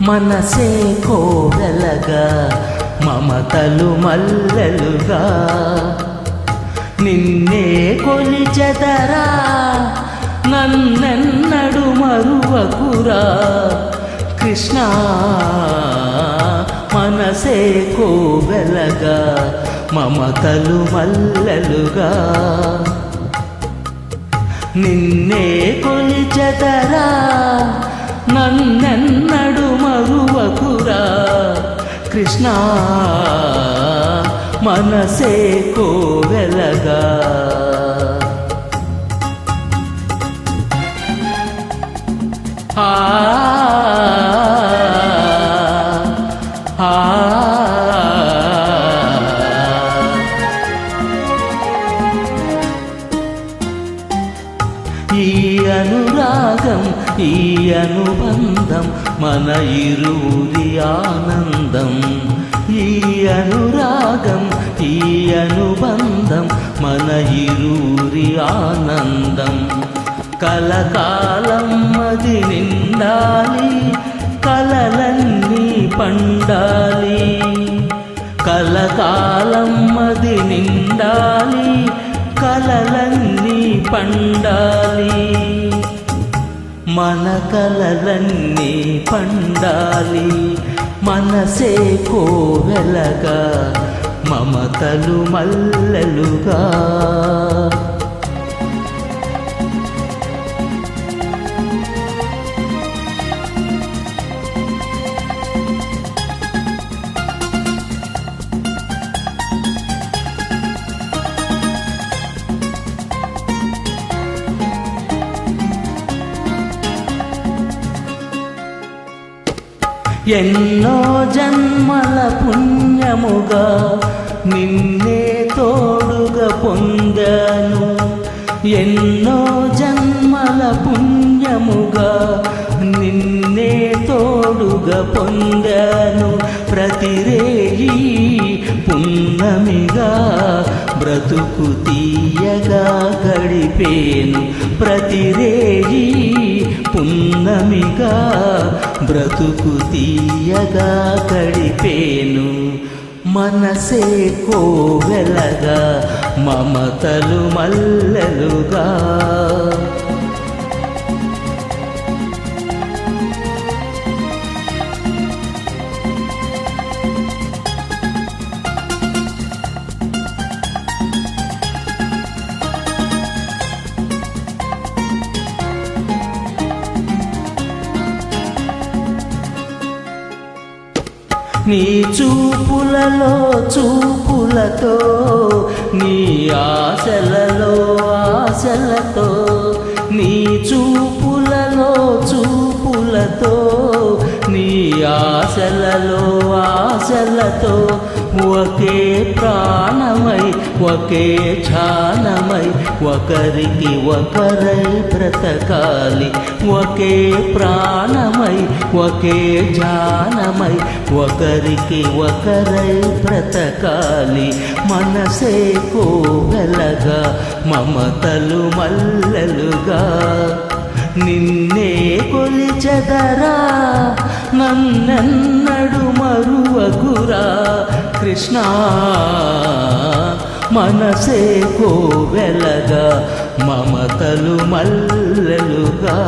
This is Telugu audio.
మనసే కోరలగా మమతలు మల్లలుగా. నిన్నే కొలిచెదరా నన్నెన్నడు మరువకురా. కృష్ణ మనసే కోవెలగా మమతలు మల్లలుగా. నిన్నే కృష్ణ మనసే కోవెలగా. ఆ అనురాగం ఈ అనుబంధం మన ఇరువురి ఆనందం. ఈ అనురాగం ఈ అనుబంధం మన ఇరువురి ఆనందం. కలకాలం అది నిండాలి కలలన్నీ పండాలి. కలకాలం అది నిండాలి కలలన్నీ పండాలి. మన కలలన్నీ పండాలి. మనసే కోవెలగా మమతలు మల్లలుగా. ఎన్నో జన్మల పుణ్యముగా నిన్నే తోడుగా పొందాను. ఎన్నో జన్మల పుణ్యముగా నిన్నే తోడుగా పొందాను. ప్రతిరేయీ పున్నమిగా బ్రతుకు తీయగా గడిపేను ప్రతిరేయి పున్నమిగా బ్రతుకు తీయగా గడిపేను మనసే కోవెలగా మమతలు మల్లెలుగా. నీ చూపులలో చూపులతో నీ ఆశలలో ఆశలతో నీ చూపులలో చూపులతో నీ ఆశలలో ఆశలతో ఒకే ప్రాణమై ఒకే ఛానమై ఒకరికి ఒకరై బ్రతకాలి. ఒకే ప్రాణమై ఒకే జానమై ఒకరికి ఒకరై బ్రతకాలి. మనసే కోగలగా మమతలు మల్లలుగా. నిన్నే కొలిచెదరా నన్నెన్నడు మరువకురా కృష్ణ. మనసే కోవెలగా మమతలు మల్లెలుగా.